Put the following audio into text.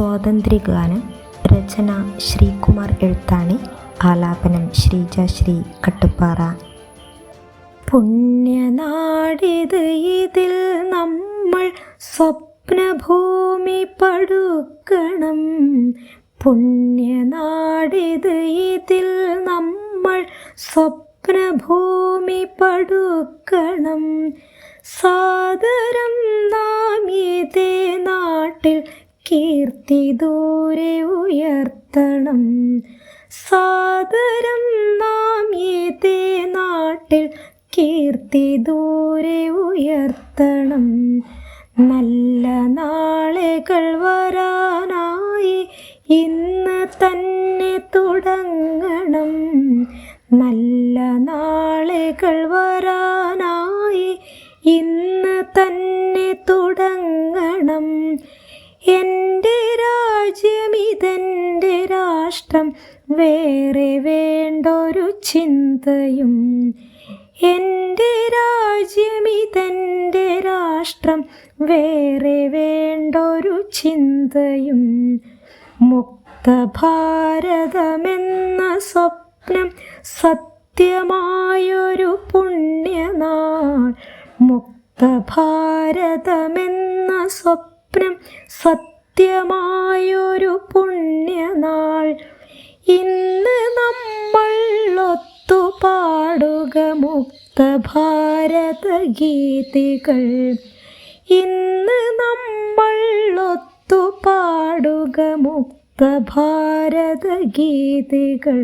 സ്വാതന്ത്ര്യഗാനം രചന ശ്രീകുമാർ എഴുത്താണി. ആലാപനം ശ്രീജ ശ്രീ കട്ടുപ്പാറ. പുണ്യനാടിത് ഇതിൽ നമ്മൾ സ്വപ്നഭൂമി പടുക്കണം. പുണ്യനാടിത് ഇതിൽ നമ്മൾ സ്വപ്നഭൂമി പടുക്കണം. സാദരം നാം ഇതേ നാട്ടിൽ കീർത്തി ദൂരെ ഉയർത്തണം. സാദരം നാം ഏതേ നാട്ടിൽ കീർത്തി ദൂരെ ഉയർത്തണം. നല്ല നാളുകൾ വരാനായി ഇന്ന് തന്നെ തുടങ്ങണം. നല്ല നാളുകൾ വരാനായി ഇന്ന് തന്നെ തുടങ്ങണം. രാഷ്ട്രം വേറെ വേണ്ടൊരു ചിന്തയും. എന്റെ രാജ്യം ഇതെന്റെ രാഷ്ട്രം വേറെ വേണ്ടൊരു ചിന്തയും. മുക്ത ഭാരതമെന്ന സ്വപ്നം സത്യമായൊരു പുണ്യനാൾ. മുക്ത ഭാരതമെന്ന സ്വപ്നം സത്യമായൊരു പുണ്യനാൾ. ഇന്ന് നമ്മൾ ഒത്തുപാടുക മുക്ത ഭാരത ഗീതികൾ ഇന്ന് നമ്മൾ ഒത്തുപാടുക മുക്ത ഭാരത ഗീതികൾ